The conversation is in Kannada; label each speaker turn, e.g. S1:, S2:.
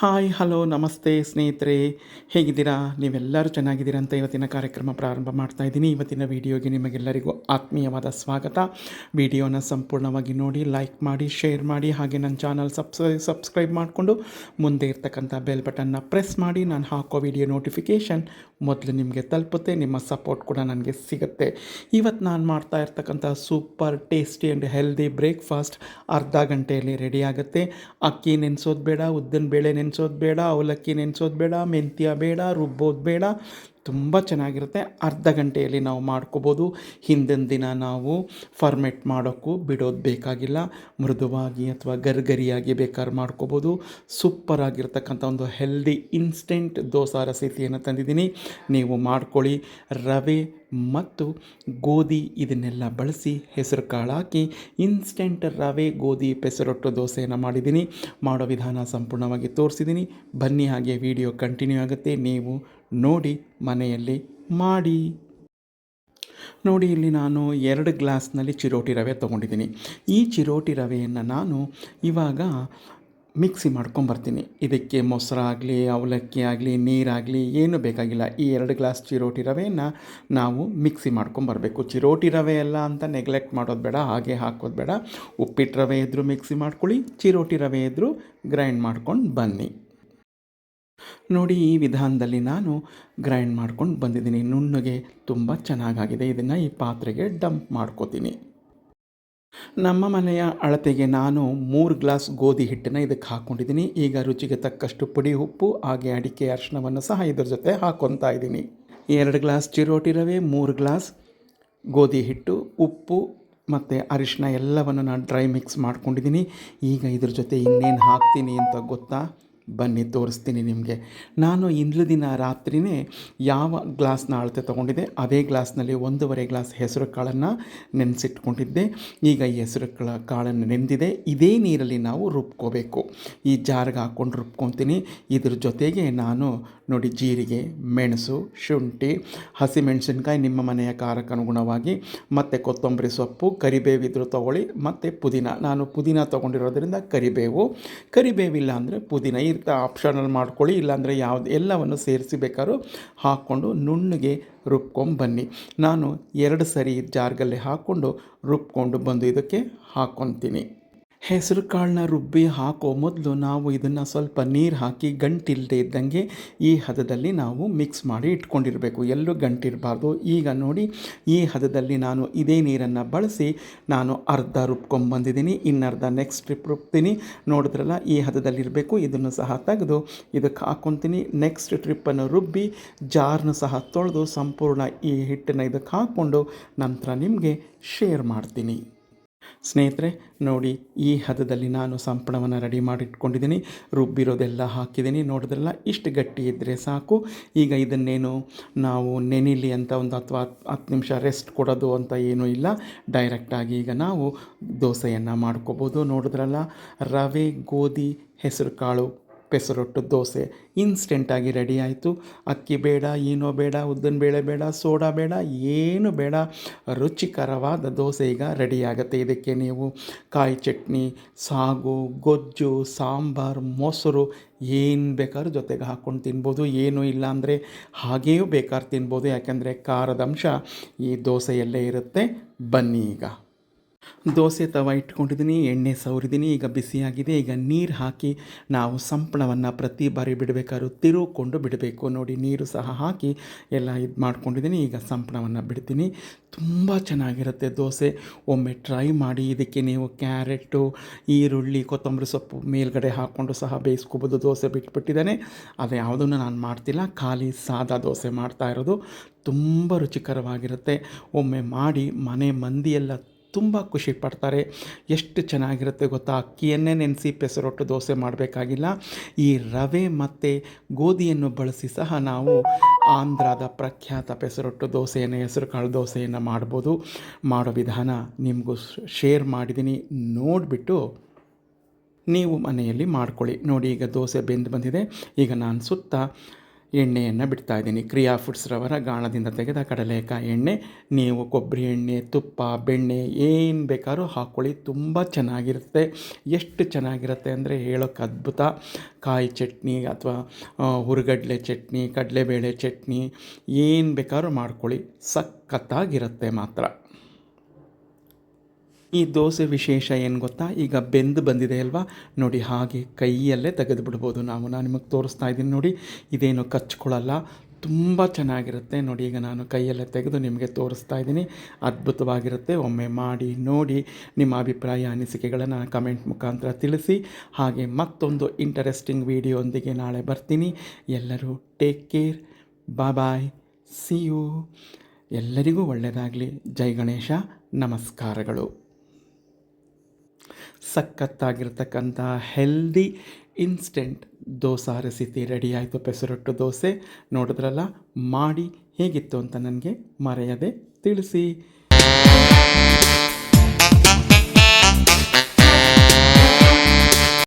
S1: ಹಾಯ್, ಹಲೋ, ನಮಸ್ತೆ ಸ್ನೇಹಿತರೆ. ಹೇಗಿದ್ದೀರಾ? ನೀವೆಲ್ಲರೂ ಚೆನ್ನಾಗಿದ್ದೀರಾ ಅಂತ ಇವತ್ತಿನ ಕಾರ್ಯಕ್ರಮ ಪ್ರಾರಂಭ ಮಾಡ್ತಾ ಇದ್ದೀನಿ. ಇವತ್ತಿನ ವಿಡಿಯೋಗೆ ನಿಮಗೆಲ್ಲರಿಗೂ ಆತ್ಮೀಯವಾದ ಸ್ವಾಗತ. ವಿಡಿಯೋನ ಸಂಪೂರ್ಣವಾಗಿ ನೋಡಿ, ಲೈಕ್ ಮಾಡಿ, ಶೇರ್ ಮಾಡಿ, ಹಾಗೆ ನನ್ನ ಚಾನಲ್ ಸಬ್ಸ್ಕ್ರೈ ಸಬ್ಸ್ಕ್ರೈಬ್ ಮಾಡಿಕೊಂಡು ಮುಂದೆ ಇರ್ತಕ್ಕಂಥ ಬೆಲ್ ಬಟನ್ನ ಪ್ರೆಸ್ ಮಾಡಿ, ನಾನು ಹಾಕೋ ವಿಡಿಯೋ ನೋಟಿಫಿಕೇಷನ್ ಮೊದಲು ನಿಮಗೆ ತಲುಪುತ್ತೆ, ನಿಮ್ಮ ಸಪೋರ್ಟ್ ಕೂಡ ನನಗೆ ಸಿಗುತ್ತೆ. ಇವತ್ತು ನಾನು ಮಾಡ್ತಾ ಇರ್ತಕ್ಕಂಥ super, tasty and healthy breakfast ಅರ್ಧ ಗಂಟೆಯಲ್ಲಿ ರೆಡಿ ಆಗುತ್ತೆ. ಅಕ್ಕಿ ನೆನೆಸೋದು ಬೇಡ, ಉದ್ದಿನ ಬೇಳೆ ಬೇಡ, ಅವಲಕ್ಕಿ ನೆನೆಸೋದು ಬೇಡ, ಮೆಂತ್ಯ ಬೇಡ, ರುಬ್ಬೋದು ಬೇಡ. ತುಂಬ ಚೆನ್ನಾಗಿರುತ್ತೆ. ಅರ್ಧ ಗಂಟೆಯಲ್ಲಿ ನಾವು ಮಾಡ್ಕೋಬೋದು. ಹಿಂದಿನ ದಿನ ನಾವು ಫರ್ಮೆಟ್ ಮಾಡೋಕ್ಕೂ ಬಿಡೋದು ಬೇಕಾಗಿಲ್ಲ. ಮೃದುವಾಗಿ ಅಥವಾ ಗರ್ಗರಿಯಾಗಿ ಬೇಕಾದ್ರೆ ಮಾಡ್ಕೋಬೋದು. ಸೂಪರ್ ಆಗಿರ್ತಕ್ಕಂಥ ಒಂದು ಹೆಲ್ದಿ ಇನ್ಸ್ಟೆಂಟ್ ದೋಸೆ ರೆಸಿಪಿಯನ್ನು ತಂದಿದ್ದೀನಿ. ನೀವು ಮಾಡ್ಕೊಳ್ಳಿ. ರವೆ ಮತ್ತು ಗೋಧಿ ಇದನ್ನೆಲ್ಲ ಬಳಸಿ ಹೆಸರು ಕಾಳು ಹಾಕಿ ಇನ್ಸ್ಟೆಂಟ್ ರವೆ, ಗೋಧಿ ಪೆಸರೊಟ್ಟು ದೋಸೆಯನ್ನು ಮಾಡಿದ್ದೀನಿ. ಮಾಡೋ ವಿಧಾನ ಸಂಪೂರ್ಣವಾಗಿ ತೋರಿಸಿದ್ದೀನಿ. ಬನ್ನಿ ಹಾಗೆ ವಿಡಿಯೋ ಕಂಟಿನ್ಯೂ ಆಗುತ್ತೆ. ನೀವು ನೋಡಿ, ಮನೆಯಲ್ಲಿ ಮಾಡಿ. ನೋಡಿ, ಇಲ್ಲಿ ನಾನು ಎರಡು ಗ್ಲಾಸ್ನಲ್ಲಿ ಚಿರೋಟಿ ರವೆ ತೊಗೊಂಡಿದ್ದೀನಿ. ಈ ಚಿರೋಟಿ ರವೆಯನ್ನು ನಾನು ಇವಾಗ ಮಿಕ್ಸಿ ಮಾಡ್ಕೊಂಬರ್ತೀನಿ. ಇದಕ್ಕೆ ಮೊಸರಾಗಲಿ ಅವಲಕ್ಕಿ ಆಗಲಿ, ನೀರಾಗಲಿ, ಏನು ಬೇಕಾಗಿಲ್ಲ. ಈ ಎರಡು ಗ್ಲಾಸ್ ಚಿರೋಟಿ ರವೆಯನ್ನು ನಾವು ಮಿಕ್ಸಿ ಮಾಡ್ಕೊಂಬರಬೇಕು. ಚಿರೋಟಿ ರವೆ ಎಲ್ಲ ಅಂತ ನೆಗ್ಲೆಕ್ಟ್ ಮಾಡೋದು ಬೇಡ, ಹಾಗೆ ಹಾಕೋದು ಬೇಡ. ಉಪ್ಪಿಟ್ಟು ರವೆ ಇದ್ದರೂ ಮಿಕ್ಸಿ ಮಾಡ್ಕೊಳ್ಳಿ, ಚಿರೋಟಿ ರವೆ ಇದ್ದರೂ ಗ್ರೈಂಡ್ ಮಾಡ್ಕೊಂಡು ಬನ್ನಿ. ನೋಡಿ, ಈ ವಿಧಾನದಲ್ಲಿ ನಾನು ಗ್ರೈಂಡ್ ಮಾಡ್ಕೊಂಡು ಬಂದಿದ್ದೀನಿ. ನುಣ್ಣಗೆ ತುಂಬ ಚೆನ್ನಾಗಾಗಿದೆ. ಇದನ್ನು ಈ ಪಾತ್ರೆಗೆ ಡಂಪ್ ಮಾಡ್ಕೋತೀನಿ. ನಮ್ಮ ಮನೆಯ ಅಳತೆಗೆ ನಾನು ಮೂರು ಗ್ಲಾಸ್ ಗೋಧಿ ಹಿಟ್ಟನ್ನ ಇದಕ್ಕೆ ಹಾಕ್ಕೊಂಡಿದ್ದೀನಿ. ಈಗ ರುಚಿಗೆ ತಕ್ಕಷ್ಟು ಪುಡಿ, ಉಪ್ಪು, ಹಾಗೆ ಅಡಿಕೆ ಅರಿಶಿನವನ್ನು ಸಹ ಇದ್ರ ಜೊತೆ ಹಾಕ್ಕೊತಾ ಇದ್ದೀನಿ. ಎರಡು ಗ್ಲಾಸ್ ಚಿರೋಟಿ ರವೆ, ಮೂರು ಗ್ಲಾಸ್ ಗೋಧಿ ಹಿಟ್ಟು, ಉಪ್ಪು ಮತ್ತು ಅರಿಶಿನ ಎಲ್ಲವನ್ನು ನಾನು ಡ್ರೈ ಮಿಕ್ಸ್ ಮಾಡ್ಕೊಂಡಿದ್ದೀನಿ. ಈಗ ಇದ್ರ ಜೊತೆ ಇನ್ನೇನು ಹಾಕ್ತೀನಿ ಅಂತ ಗೊತ್ತಾ? ಬನ್ನಿ, ತೋರಿಸ್ತೀನಿ ನಿಮಗೆ. ನಾನು ಇಂದ್ಲ ದಿನ ರಾತ್ರಿನೇ ಯಾವ ಗ್ಲಾಸ್ನ ಅಳತೆ ತೊಗೊಂಡಿದ್ದೆ, ಅದೇ ಗ್ಲಾಸ್ನಲ್ಲಿ ಒಂದೂವರೆ ಗ್ಲಾಸ್ ಹೆಸರು ಕಾಳನ್ನು ನೆನೆಸಿಟ್ಕೊಂಡಿದ್ದೆ. ಈಗ ಈ ಹೆಸರು ಕಾಳ, ಕಾಳನ್ನು ನೆಂದಿದೆ ಇದೇ ನೀರಲ್ಲಿ ನಾವು ರುಬ್ಕೋಬೇಕು. ಈ ಜಾರ್ಗೆ ಹಾಕ್ಕೊಂಡು ರುಬ್ಕೊತೀನಿ. ಇದ್ರ ಜೊತೆಗೆ ನಾನು ನೋಡಿ ಜೀರಿಗೆ, ಮೆಣಸು, ಶುಂಠಿ, ಹಸಿಮೆಣಸಿನ್ಕಾಯಿ ನಿಮ್ಮ ಮನೆಯ ಖಾರಕ್ಕೆ ಅನುಗುಣವಾಗಿ ಮತ್ತು ಕೊತ್ತಂಬರಿ ಸೊಪ್ಪು ಕರಿಬೇವಿದ್ರು ತೊಗೊಳ್ಳಿ, ಮತ್ತು ಪುದೀನ. ನಾನು ಪುದೀನ ತೊಗೊಂಡಿರೋದ್ರಿಂದ ಕರಿಬೇವು. ಕರಿಬೇವಿಲ್ಲ ಅಂದರೆ ಪುದೀನ ಈ ರೀತಿ ಆಪ್ಷನಲ್ ಮಾಡ್ಕೊಳ್ಳಿ, ಇಲ್ಲಾಂದರೆ ಯಾವ್ದು, ಎಲ್ಲವನ್ನು ಸೇರಿಸಿ ಬೇಕಾದ್ರೂ ಹಾಕ್ಕೊಂಡು ನುಣ್ಣಗೆ ರುಬ್ಕೊಂಬನ್ನಿ ನಾನು ಎರಡು ಸರಿ ಜಾರ್ಗಲ್ಲಿ ಹಾಕ್ಕೊಂಡು ರುಬ್ಕೊಂಡು ಬಂದು ಇದಕ್ಕೆ ಹಾಕ್ಕೊತೀನಿ. ಹೆಸರು ಕಾಳನ್ನ ರುಬ್ಬಿ ಹಾಕೋ ಮೊದಲು ನಾವು ಇದನ್ನು ಸ್ವಲ್ಪ ನೀರು ಹಾಕಿ ಗಂಟಿಲ್ಲದೆ ಇದ್ದಂಗೆ ಈ ಹದದಲ್ಲಿ ನಾವು ಮಿಕ್ಸ್ ಮಾಡಿ ಇಟ್ಕೊಂಡಿರಬೇಕು. ಎಲ್ಲೂ ಗಂಟಿರಬಾರ್ದು. ಈಗ ನೋಡಿ, ಈ ಹದದಲ್ಲಿ ನಾನು ಇದೇ ನೀರನ್ನು ಬಳಸಿ ನಾನು ಅರ್ಧ ರುಬ್ಕೊಂಬಂದಿದ್ದೀನಿ, ಇನ್ನರ್ಧ ನೆಕ್ಸ್ಟ್ ಟ್ರಿಪ್ ರುಬ್ತೀನಿ. ನೋಡಿದ್ರಲ್ಲ, ಈ ಹದದಲ್ಲಿರಬೇಕು. ಇದನ್ನು ಸಹ ತೆಗೆದು ಇದಕ್ಕೆ ಹಾಕ್ಕೊತೀನಿ ನೆಕ್ಸ್ಟ್ ಟ್ರಿಪ್ಪನ್ನು ರುಬ್ಬಿ ಜಾರ್ನು ಸಹ ತೊಳೆದು ಸಂಪೂರ್ಣ ಈ ಹಿಟ್ಟನ್ನು ಇದಕ್ಕೆ ಹಾಕ್ಕೊಂಡು ನಂತರ ನಿಮಗೆ ಶೇರ್ ಮಾಡ್ತೀನಿ. ಸ್ನೇಹಿತರೆ, ನೋಡಿ, ಈ ಹದದಲ್ಲಿ ನಾನು ಸಂಪಣವನ್ನು ರೆಡಿ ಮಾಡಿಟ್ಕೊಂಡಿದ್ದೀನಿ. ರುಬ್ಬಿರೋದೆಲ್ಲ ಹಾಕಿದ್ದೀನಿ. ನೋಡಿದ್ರಲ್ಲ, ಇಷ್ಟು ಗಟ್ಟಿ ಇದ್ದರೆ ಸಾಕು. ಈಗ ಇದನ್ನೇನು ನಾವು ನೆನಿಲಿ ಅಂತ ಒಂದು ಅಥವಾ ಹತ್ತು ನಿಮಿಷ ರೆಸ್ಟ್ ಕೊಡೋದು ಅಂತ ಏನೂ ಇಲ್ಲ. ಡೈರೆಕ್ಟಾಗಿ ಈಗ ನಾವು ದೋಸೆಯನ್ನು ಮಾಡ್ಕೋಬೋದು. ನೋಡಿದ್ರಲ್ಲ, ರವೆ, ಗೋಧಿ ಹೆಸರು ಕಾಳು ಪೆಸರೊಟ್ಟು ದೋಸೆ ಇನ್ಸ್ಟೆಂಟಾಗಿ ರೆಡಿ ಆಯಿತು. ಅಕ್ಕಿ ಬೇಡ, ಏನೋ ಬೇಡ, ಉದ್ದಿನ ಬೇಳೆ ಬೇಡ, ಸೋಡಾ ಬೇಡ, ಏನು ಬೇಡ. ರುಚಿಕರವಾದ ದೋಸೆ ಈಗ ರೆಡಿಯಾಗುತ್ತೆ ಇದಕ್ಕೆ ನೀವು ಕಾಯಿ ಚಟ್ನಿ, ಸಾಗು, ಗೊಜ್ಜು, ಸಾಂಬಾರು, ಮೊಸರು ಏನು ಬೇಕಾದ್ರೂ ಜೊತೆಗೆ ಹಾಕ್ಕೊಂಡು ತಿನ್ಬೋದು. ಏನೂ ಇಲ್ಲ ಅಂದರೆ ಹಾಗೆಯೂ ಬೇಕಾದ್ರೆ ತಿನ್ಬೋದು. ಯಾಕೆಂದರೆ ಖಾರದ ಅಂಶ ಈ ದೋಸೆಯಲ್ಲೇ ಇರುತ್ತೆ. ಬನ್ನಿ ಈಗ. ದೋಸೆ ತವ ಇಟ್ಕೊಂಡಿದ್ದೀನಿ, ಎಣ್ಣೆ ಸವರಿದ್ದೀನಿ, ಈಗ ಬಿಸಿಯಾಗಿದೆ, ಈಗ ನೀರು ಹಾಕಿ ನಾವು ಸಂಪಳವನ್ನು ಪ್ರತಿ ಬಾರಿ ಬಿಡಬೇಕಾದ್ರೂ ತಿರುಕೊಂಡು ಬಿಡಬೇಕು. ನೋಡಿ, ನೀರು ಸಹ ಹಾಕಿ ಎಲ್ಲ ಇದು ಮಾಡ್ಕೊಂಡಿದ್ದೀನಿ, ಈಗ ಸಂಪಳವನ್ನು ಬಿಡ್ತೀನಿ. ತುಂಬ ಚೆನ್ನಾಗಿರುತ್ತೆ ದೋಸೆ. ಒಮ್ಮೆ ಟ್ರೈ ಮಾಡಿ, ಇದಕ್ಕೆ ನೀವು ಕ್ಯಾರೆಟು, ಈರುಳ್ಳಿ, ಕೊತ್ತಂಬರಿ ಸೊಪ್ಪು ಮೇಲ್ಗಡೆ ಹಾಕ್ಕೊಂಡು ಸಹ ಬೇಯಿಸ್ಕೋಬೋದು. ದೋಸೆ ಬಿಟ್ಬಿಟ್ಟಿದ್ದಾನೆ. ಅದು ಯಾವುದನ್ನು ನಾನು ಮಾಡ್ತಿಲ್ಲ, ಖಾಲಿ ಸಾದಾ ದೋಸೆ ಮಾಡ್ತಾ ಇರೋದು. ತುಂಬ ರುಚಿಕರವಾಗಿರುತ್ತೆ. ಒಮ್ಮೆ ಮಾಡಿ ಮನೆ ಮಂದಿಯೆಲ್ಲ ತುಂಬ ಖುಷಿ ಪಡ್ತಾರೆ. ಎಷ್ಟು ಚೆನ್ನಾಗಿರುತ್ತೆ ಗೊತ್ತಾ? ಅಕ್ಕಿಯನ್ನೇ ನೆನೆಸಿ ಪೆಸರೊಟ್ಟು ದೋಸೆ ಮಾಡಬೇಕಾಗಿಲ್ಲ. ಈ ರವೆ ಮತ್ತು ಗೋಧಿಯನ್ನು ಬಳಸಿ ಸಹ ನಾವು ಆಂಧ್ರದ ಪ್ರಖ್ಯಾತ ಪೆಸರೊಟ್ಟು ದೋಸೆಯನ್ನು ಹೆಸರು ಕಾಳು ದೋಸೆಯನ್ನು ಮಾಡ್ಬೋದು. ಮಾಡೋ ವಿಧಾನ ನಿಮಗೂ ಶೇರ್ ಮಾಡಿದ್ದೀನಿ. ನೋಡಿಬಿಟ್ಟು ನೀವು ಮನೆಯಲ್ಲಿ ಮಾಡ್ಕೊಳ್ಳಿ. ನೋಡಿ ಈಗ ದೋಸೆ ಬೆಂದು ಬಂದಿದೆ. ಈಗ ನಾನು ಸುತ್ತ ಎಣ್ಣೆಯನ್ನು ಬಿಡ್ತಾ ಇದ್ದೀನಿ. ಕ್ರಿಯಾ ಫುಡ್ಸ್ ರವರ ಗಾಣದಿಂದ ತೆಗೆದ ಕಡಲೆಕಾಯಿ ಎಣ್ಣೆ. ನೀವು ಕೊಬ್ಬರಿ ಎಣ್ಣೆ, ತುಪ್ಪ, ಬೆಣ್ಣೆ ಏನು ಬೇಕಾದ್ರೂ ಹಾಕ್ಕೊಳ್ಳಿ ತುಂಬ ಚೆನ್ನಾಗಿರುತ್ತೆ. ಎಷ್ಟು ಚೆನ್ನಾಗಿರುತ್ತೆ ಅಂದರೆ ಹೇಳೋಕ್ಕೆ ಅದ್ಭುತ. ಕಾಯಿ ಚಟ್ನಿ ಅಥವಾ ಹುರುಗಡ್ಲೆ ಚಟ್ನಿ, ಕಡಲೆಬೇಳೆ ಚಟ್ನಿ ಏನು ಬೇಕಾದ್ರೂ ಮಾಡ್ಕೊಳ್ಳಿ. ಸಖತ್ತಾಗಿರುತ್ತೆ ಮಾತ್ರ. ಈ ದೋಸೆ ವಿಶೇಷ ಏನು ಗೊತ್ತಾ? ಈಗ ಬೆಂದು ಬಂದಿದೆ ಅಲ್ವಾ? ನೋಡಿ, ಹಾಗೆ ಕೈಯಲ್ಲೇ ತೆಗೆದು ಬಿಡ್ಬೋದು ನಾವು. ನಾನು ನಿಮಗೆ ತೋರಿಸ್ತಾ ಇದ್ದೀನಿ ನೋಡಿ. ಇದೇನು ಕಚ್ಕೊಳ್ಳಲ್ಲ ತುಂಬ ಚೆನ್ನಾಗಿರುತ್ತೆ. ನೋಡಿ, ಈಗ ನಾನು ಕೈಯಲ್ಲೇ ತೆಗೆದು ನಿಮಗೆ ತೋರಿಸ್ತಾ ಇದ್ದೀನಿ. ಅದ್ಭುತವಾಗಿರುತ್ತೆ. ಒಮ್ಮೆ ಮಾಡಿ, ನೋಡಿ ನಿಮ್ಮ ಅಭಿಪ್ರಾಯ, ಅನಿಸಿಕೆಗಳನ್ನು ಕಮೆಂಟ್ ಮುಖಾಂತರ ತಿಳಿಸಿ. ಹಾಗೆ ಮತ್ತೊಂದು ಇಂಟರೆಸ್ಟಿಂಗ್ ವಿಡಿಯೋಂದಿಗೆ ನಾಳೆ ಬರ್ತೀನಿ. ಎಲ್ಲರೂ take care bye bye see you ಎಲ್ಲರಿಗೂ ಒಳ್ಳೆಯದಾಗಲಿ ಜೈ ಗಣೇಶ. ನಮಸ್ಕಾರಗಳು. ಸಖತ್ತಾಗಿರ್ತಕ್ಕಂಥ healthy instant dosa recipe ready ಆಯಿತು ಪೆಸರೊಟ್ಟು ದೋಸೆ ನೋಡಿದ್ರಲ್ಲ? ಮಾಡಿ ಹೇಗಿತ್ತು ಅಂತ ನನಗೆ ಮರೆಯದೆ ತಿಳಿಸಿ.